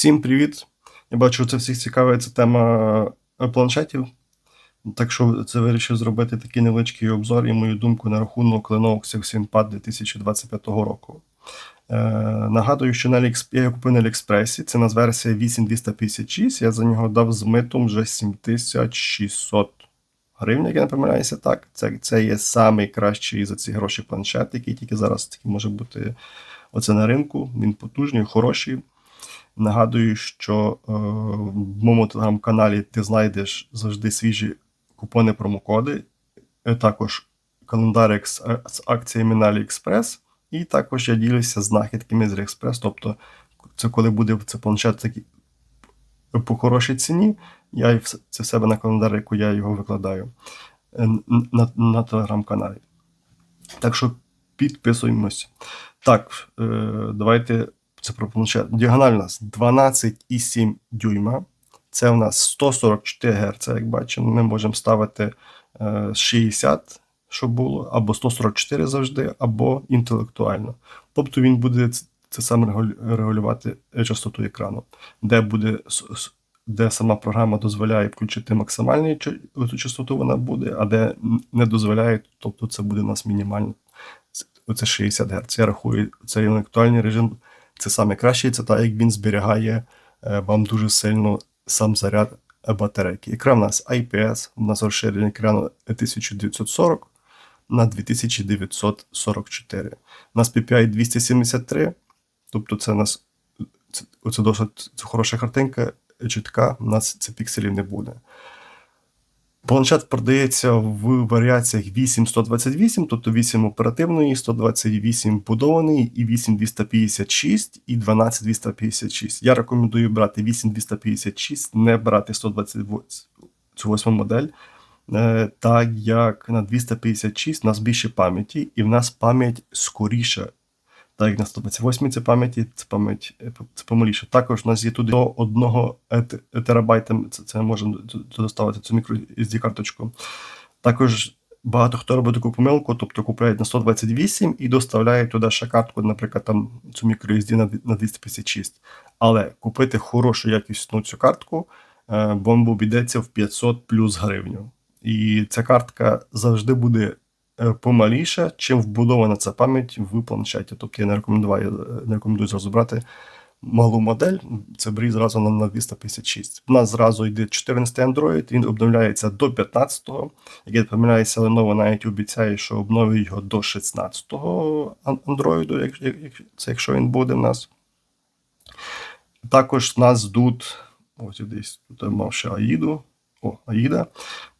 Всім привіт! Я бачу, це всіх цікавить ця тема е, планшетів. Так що це вирішив зробити такий невеличкий обзор і мою думку на рахунок Lenovo ThinkPad 2025 року. Е, Нагадую, що на я його купив на AliExpress, це нас версія 8256, я за нього дав з митом вже 7600 гривень, як я не помиляюся. Так, це це є найкращий за ці гроші планшет, який тільки зараз такий може бути оце на ринку. Він потужний, хороший. Нагадую, що е, в моєму телеграм-каналі ти знайдеш завжди свіжі купони промокоди, е, також календар з акціями на AliExpress, і також я ділюся знахідками з AliExpress, тобто це коли буде це планшет такий по хорошій ціні, я це в себе на календарику я його викладаю е, на, на телеграм-каналі. Так що підписуємося. Так, е, давайте це про планшет. Діагональ у нас 12,7 дюйма. Це у нас 144 Гц, як бачимо. Ми можемо ставити 60, е, щоб було, або 144 завжди, або інтелектуально. Тобто він буде це саме регулювати частоту екрану, де буде де сама програма дозволяє включити максимальну частоту, вона буде, а де не дозволяє, тобто це буде у нас мінімально. Оце 60 Гц. Я рахую цей інтелектуальний режим це найкраще, це так, як він зберігає е, вам дуже сильно сам заряд батарейки. Екран у нас IPS, у нас розширений екран 1940 на 2944. У нас PPI 273, тобто це у нас це, це досить це хороша картинка, чітка, у нас це пікселів не буде. Планшет продається в варіаціях 8128, тобто 8 оперативної, 128 будований, і 8256 і 12256. Я рекомендую брати 8256, не брати 128 модель. Е, так як на 256 у нас більше пам'яті, і в нас пам'ять скоріша так як на 128 це пам'яті, це пам'ять е, це помаліше. Також у нас є туди до 1 терабайта, це, це можемо доставити цю мікро sd карточку. Також багато хто робить таку помилку, тобто купляють на 128 і доставляють туди ще картку, наприклад, там цю мікро SD на, на 256. Але купити хорошу якісну цю картку, е, бомбу обійдеться в 500 плюс гривню. І ця картка завжди буде Е, помаліше, чим вбудована ця пам'ять в планшеті. Тобто я не рекомендую не рекомендую зразу брати малу модель, це брій зразу на 256. У нас зразу йде 14 Android, він обновляється до 15-го. Як я помиляюся, Lenovo навіть обіцяє, що обновить його до 16-го Android, якщо він буде в нас. Також нас тут, ось десь тут я мав ще AIDу. О, AIDA.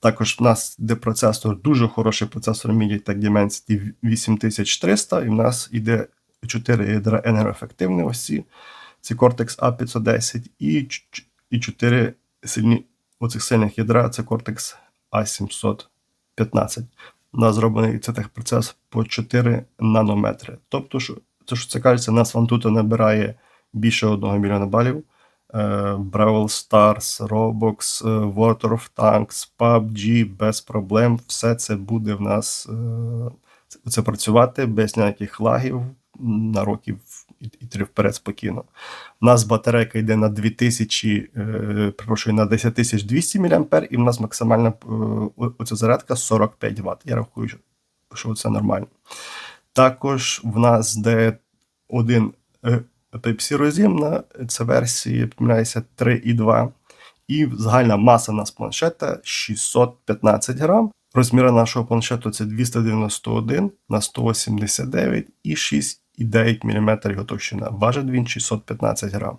Також в нас де процесор, дуже хороший процесор MediaTek Dimensity 8300, і в нас йде 4 ядра енергоефективні осі, ці Cortex A510 і і 4 сильні оцих сильних ядра це Cortex A715. У нас зроблений цей техпроцес по 4 нанометри. Тобто, що це що це кажеться, нас вам тут набирає більше 1 мільйона балів. Е, Brawl Stars, Roblox, е, World of Tanks, PUBG без проблем. Все це буде в нас е, це працювати без ніяких лагів на років і три вперед спокійно. У нас батарейка йде на 2000, перепрошую, на 10200 мА, і в нас максимальна оця зарядка 45 Вт. Я рахую, що це нормально. Також в нас де один Type-C роз'ємна, це версії, помиляюся, 3,2. І загальна маса нас планшета 615 грам. Розміри нашого планшету це 291 на 189 і 6,9 мм його товщина. Важить він 615 грам.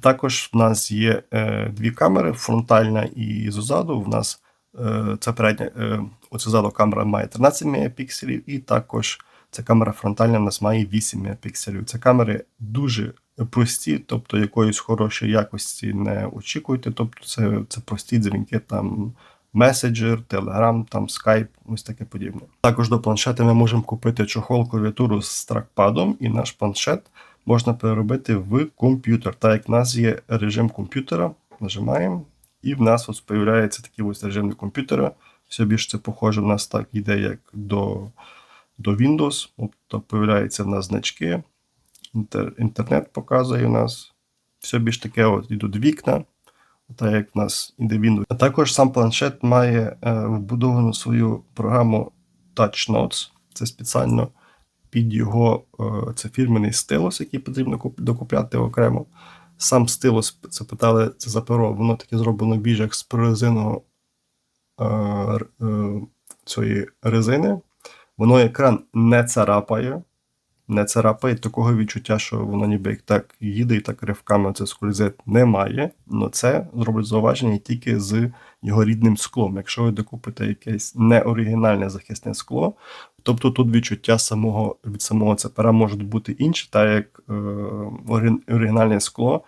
Також в нас є е, дві камери, фронтальна і ззаду. В нас е, це передня, е, оце ззаду камера має 13 мегапікселів, і також Ця камера фронтальна в нас має 8 мегапікселів. Це камери дуже прості, тобто якоїсь хорошої якості не очікуйте. Тобто це це прості дзвінки, там меседжер, телеграм, там скайп, ось таке подібне. Також до планшета ми можемо купити чохол клавіатуру з тракпадом, і наш планшет можна переробити в комп'ютер. Так як в нас є режим комп'ютера, нажимаємо, і в нас ось з'являється такий ось режим комп'ютера. Все більше це похоже, в нас так йде як до до Windows. Тобто появляються в нас значки. Інтернет показує у нас. все більш таке, от йдуть вікна, так як в нас іде Windows. А також сам планшет має е, вбудовану свою програму Touch Notes. Це спеціально під його е, це фірменний стилус, який потрібно куп- докупляти окремо. Сам стилус, це питали це за перо, воно таке зроблено більш як з прорезиного е, е, цієї резини. Воно екран не царапає, не царапає такого відчуття, що воно ніби як так їде і так ривками це скользить, немає. Но це зроблять зауваження тільки з його рідним склом. Якщо ви докупите якесь неоригінальне захисне скло, тобто тут відчуття самого від самого цепера можуть бути інші, так як е, оригінальне скло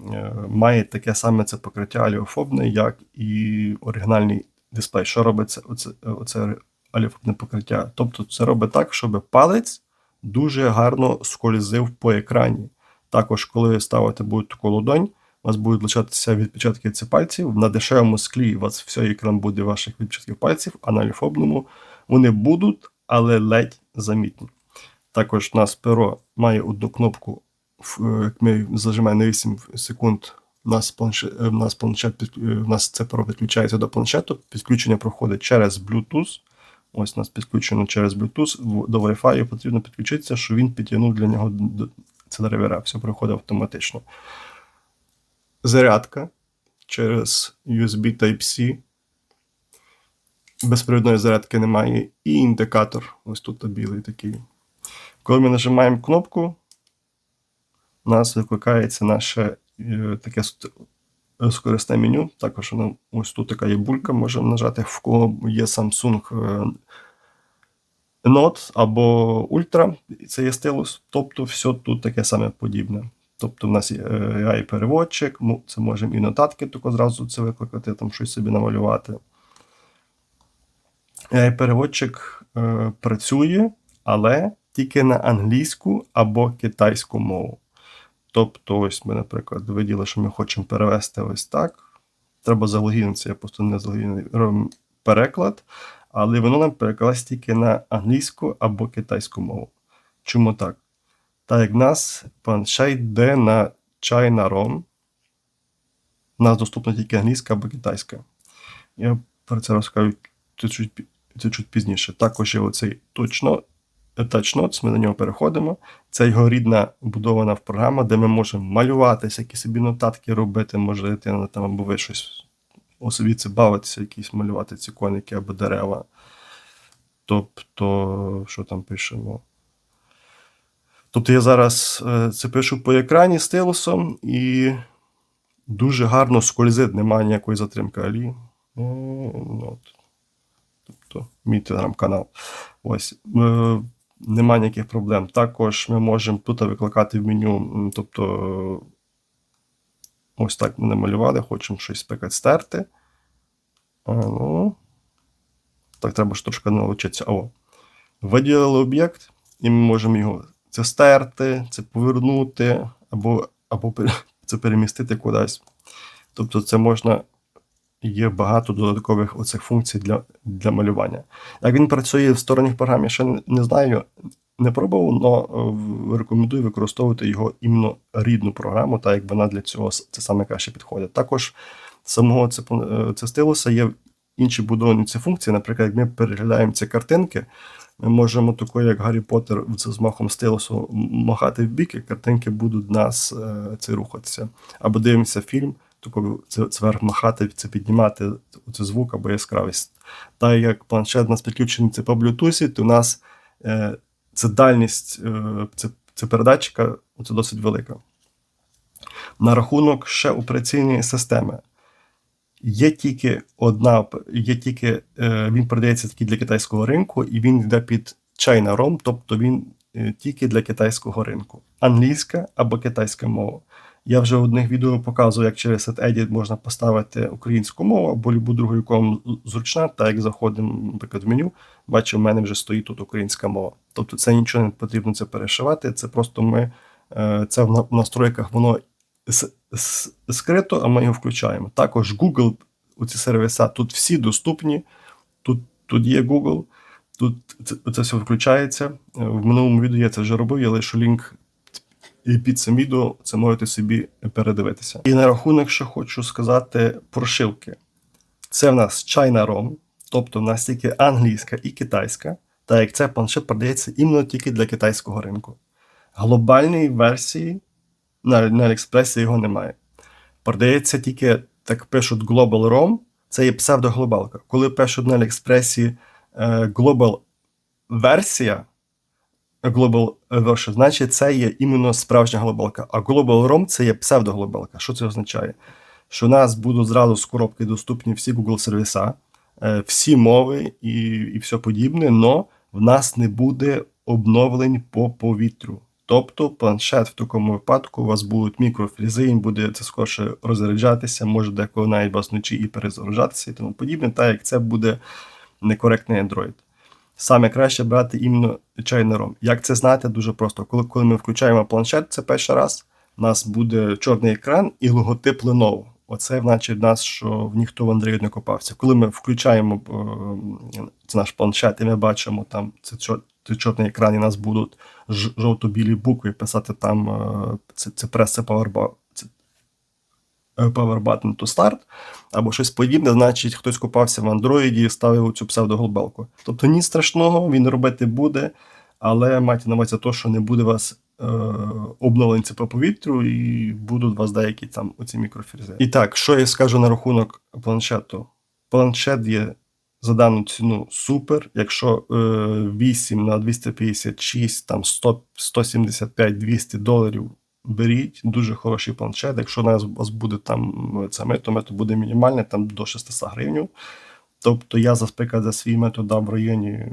е, має таке саме це покриття аліофобне, як і оригінальний дисплей. Що робить це, оце, оце аліофобне покриття? Тобто це робить так, щоб палець дуже гарно скользив по екрані. Також, коли ви ставите будь таку ладонь, у вас будуть лишатися відпечатки цих пальців. На дешевому склі у вас все екран буде ваших відпечатків пальців, а на ліфобному вони будуть, але ледь замітні. Також у нас перо має одну кнопку, е, як ми зажимаємо на 8 секунд. У нас планшет, у нас планшет е, у нас це перо підключається до планшету. Підключення проходить через Bluetooth. Ось у нас підключено через Bluetooth до Wi-Fi потрібно підключитися, що він підтягнув для нього це драйвера. Все проходить автоматично. Зарядка через USB Type-C. Безпровідної зарядки немає. І індикатор. Ось тут білий такий. Коли ми нажимаємо кнопку, у нас викликається наше е, таке скорисне меню. Також воно, ось тут така є булька, можемо нажати, в кого є Samsung е, Note або Ultra, це є стилус. Тобто все тут таке саме подібне. Тобто в нас є ai переводчик це можемо і нотатки тільки зразу це викликати, там щось собі намалювати. ai переводчик е, працює, але тільки на англійську або китайську мову. Тобто, ось ми, наприклад, виділи, що ми хочемо перевести ось так. Треба залогінитися, я просто не залогінений. Робимо переклад, але воно нам переклалось тільки на англійську або китайську мову. Чому так? Так як нас планшет йде на China ROM, у нас доступна тільки англійська або китайська. Я про це розкажу чуть, чуть пізніше. Також є оцей точно Touch Notes, ми на нього переходимо. Це його рідна будована програма, де ми можемо малюватися, які собі нотатки робити, може дитина там або ви щось собі це бавитися, якісь малювати ці коники або дерева. Тобто, що там пишемо? Тобто я зараз е, це пишу по екрані стилусом і дуже гарно скользить, немає ніякої затримки. Алі. Е, ну. Тобто, мій телеграм-канал. Ось. Немає ніяких проблем. Також ми можемо тут викликати в меню, тобто ось так ми намалювали, хочемо щось наприклад, стерти. А, ну, так, треба ж трошки навчитися. О. Виділили об'єкт, і ми можемо його це стерти, це повернути, або, або це перемістити кудись. Тобто, це можна. Є багато додаткових оцих функцій для, для малювання. Як він працює в сторонніх програм, я ще не, знаю, не пробував, але рекомендую використовувати його іменно рідну програму, так як вона для цього це саме краще підходить. Також самого це, це стилуса є інші будовані ці функції. Наприклад, як ми переглядаємо ці картинки, ми можемо такою, як Гаррі Поттер, з махом стилусу махати в бік, і картинки будуть нас е, це рухатися. Або дивимося фільм, це, вверх махати, це піднімати оце звук або яскравість. Так як планшет у нас підключений це по Bluetooth, то у нас е, це дальність е, це, це передатчика це досить велика. На рахунок ще операційної системи. Є тільки одна, є тільки, е, він продається тільки для китайського ринку, і він йде під China ROM, тобто він е, тільки для китайського ринку. Англійська або китайська мова. Я вже в одних відео показував, як через SetEdit можна поставити українську мову або любу другу, яку вам зручна, так як заходимо, наприклад, в меню, бачу, в мене вже стоїть тут українська мова. Тобто це нічого не потрібно це перешивати, це просто ми е, це в настройках воно скрито, а ми його включаємо. Також Google, оці сервіса, тут всі доступні, тут, тут є Google, тут це, це все включається. Е, В минулому відео я це вже робив, я лишу лінк І під цим відео це можете собі передивитися. І на рахунок, що хочу сказати, прошивки. Це в нас China ROM, тобто в нас тільки англійська і китайська, та як цей планшет продається іменно тільки для китайського ринку. Глобальної версії на, на Аліекспресі його немає. Продається тільки, так пишуть Global ROM, це є псевдоглобалка. Коли пишуть на Аліекспресі е, Global версія, Global Version, значить це є іменно справжня глобалка. А Global ROM це є псевдоглобалка. Що це означає? Що у нас будуть зразу з коробки доступні всі Google сервіса, е, всі мови і, і все подібне, але в нас не буде обновлень по повітрю. Тобто планшет в такому випадку у вас будуть мікрофрізи, він буде це скорше розряджатися, може деколи навіть вас вночі і перезаряджатися і тому подібне, так як це буде некоректний Android. Саме краще брати іменно China ROM. Як це знати, дуже просто. Коли коли ми включаємо планшет, це перший раз, у нас буде чорний екран і логотип Lenovo. Оце значить нас, що в ніхто в Android не копався. Коли ми включаємо е, це наш планшет, і ми бачимо там це, це чорний екран, і нас будуть жовто-білі букви писати там е, це, це прес, це power button to start, або щось подібне, значить хтось купався в Android і ставив цю псевдоглобалку. Тобто ні страшного, він робити буде, але майте на увазі те, що не буде вас е, обновленці по повітрю, і будуть у вас деякі там оці мікрофрізи. І так, що я скажу на рахунок планшету? Планшет є за дану ціну супер. Якщо е, 8 на 256, там 100, 175 200 доларів беріть, дуже хороший планшет. Якщо у вас буде там це мето, мето буде мінімальне, там до 600 гривень. Тобто я, наприклад, за свій метод дав в районі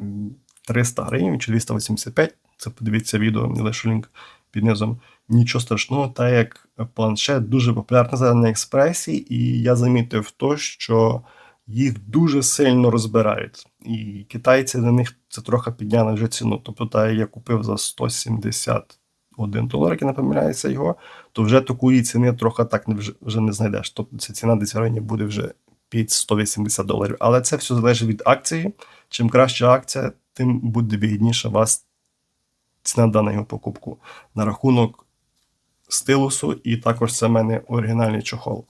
300 гривень чи 285. Це подивіться відео, не лише лінк під низом. Нічого страшного, так як планшет дуже популярний зараз на експресі, і я замітив то, що їх дуже сильно розбирають. І китайці на них це трохи підняли вже ціну. Тобто, та я купив за 171 долар, який не помиляється його, то вже такої ціни трохи так вже, вже не знайдеш. Тобто ця ціна десь в районі буде вже під 180 доларів. Але це все залежить від акції. Чим краща акція, тим буде вигідніша вас ціна даного покупку на рахунок стилусу, і також це в мене оригінальний чохол.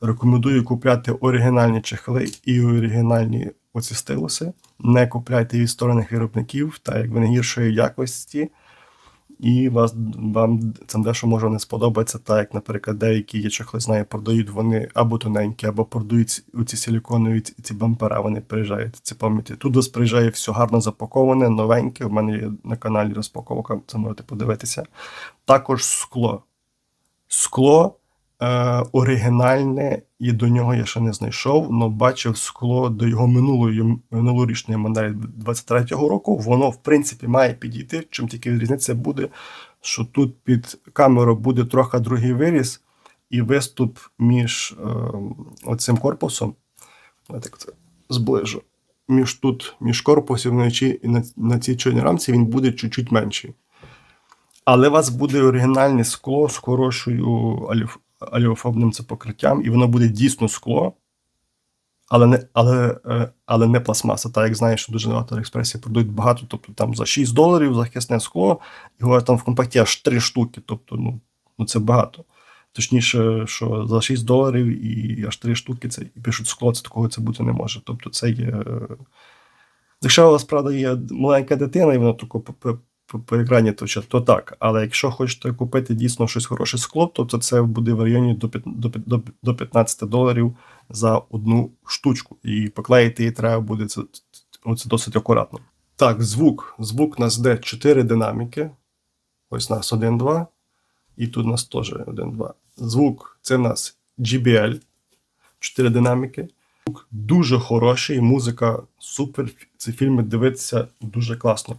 Рекомендую купляти оригінальні чехли і оригінальні оці стилуси. Не купляйте від сторонних виробників, так як вони гіршої якості, і вас, вам це дещо може не сподобатися, так як, наприклад, деякі я чохли знаю, продають вони або тоненькі, або продають ці силіконові ці бампера, вони приїжджають ці пам'яті. Тут вас приїжджає все гарно запаковане, новеньке. У мене є на каналі розпаковка, це можете подивитися. Також скло. Скло е, оригінальне, і до нього я ще не знайшов, але бачив скло до його минулої минулорічної моделі 23-го року. Воно, в принципі, має підійти. Чим тільки різниця буде, що тут під камерою буде трохи другий виріс, і виступ між е, оцим корпусом. Я так це зближу. Між тут, між корпусом вночі і на, на цій чорній рамці він буде чуть-чуть менший. Але у вас буде оригінальне скло з хорошою алюфобним це покриттям, і воно буде дійсно скло, але не але, е, але не пластмаса. Так як знаєш, що дуже багато експресії продають багато, тобто там за 6 доларів захисне скло, і там в компакті аж 3 штуки. Тобто, ну, ну це багато. Точніше, що за 6 доларів і аж 3 штуки це і пишуть скло, це такого це бути не може. Тобто це є. Е, якщо у вас, правда, є маленька дитина, і воно тако по, екрані то, то так. Але якщо хочете купити дійсно щось хороше скло, то це буде в районі до до, до 15 доларів за одну штучку. І поклеїти її треба буде це, це досить акуратно. Так, звук. Звук у нас де 4 динаміки. Ось у нас 1-2. І тут у нас теж 1-2. Звук це в нас GBL. 4 динаміки. Звук дуже хороший, музика супер. Ці фільми дивитися дуже класно.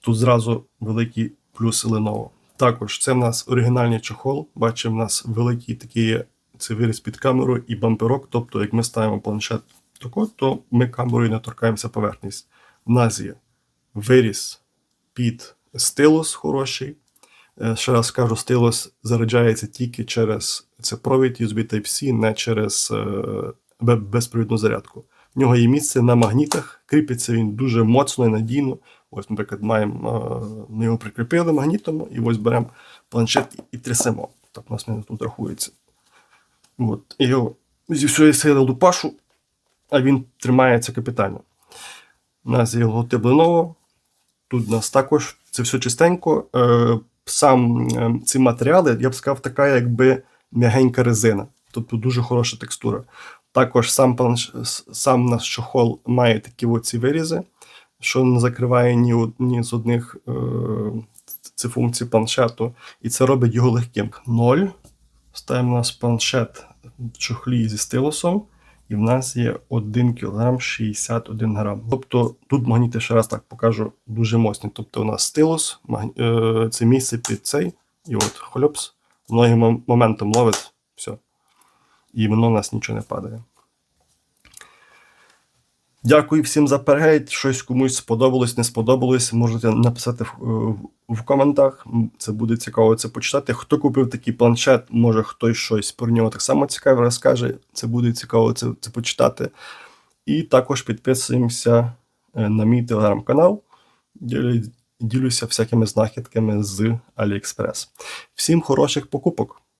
Тут зразу великі плюси Lenovo. Також це в нас оригінальний чохол. Бачимо, в нас великий такий це виріз під камеру і бамперок. Тобто, як ми ставимо планшет тако, то ми камерою не торкаємося поверхність. В нас є виріз під стилус хороший. Е, ще раз скажу, стилус заряджається тільки через це провід USB Type-C, не через е, безпровідну зарядку. В нього є місце на магнітах, кріпиться він дуже моцно і надійно. Ось, наприклад, маємо, е, ми його прикріпили магнітом, і ось беремо планшет і трясемо. Так у нас тут рахується. От. І його зі всієї сили лупашу, а він тримається капітально. У нас є логотип Lenovo. Тут у нас також це все чистенько. Е, сам е, ці матеріали, я б сказав, така якби м'ягенька резина. Тобто дуже хороша текстура. Також сам, сам наш чохол має такі оці вирізи, що не закриває ні, ні з одних е... ці функцій планшету, і це робить його легким. 0. Ставимо у нас планшет в чохлі зі стилусом, і в нас є 1 кг 61 грам. Тобто тут магніти, ще раз так покажу, дуже мощні. Тобто у нас стилус, магні... е... це місце під цей, і от хльопс, воно моментом ловить, все. І воно у нас нічого не падає. Дякую всім за перегляд. Щось комусь сподобалось, не сподобалось. Можете написати в, в, в коментах. Це буде цікаво це почитати. Хто купив такий планшет, може хтось щось про нього так само цікаве розкаже. Це буде цікаво це, це почитати. І також підписуємося е, на мій телеграм-канал. Ділю- Ділюся всякими знахідками з AliExpress. Всім хороших покупок!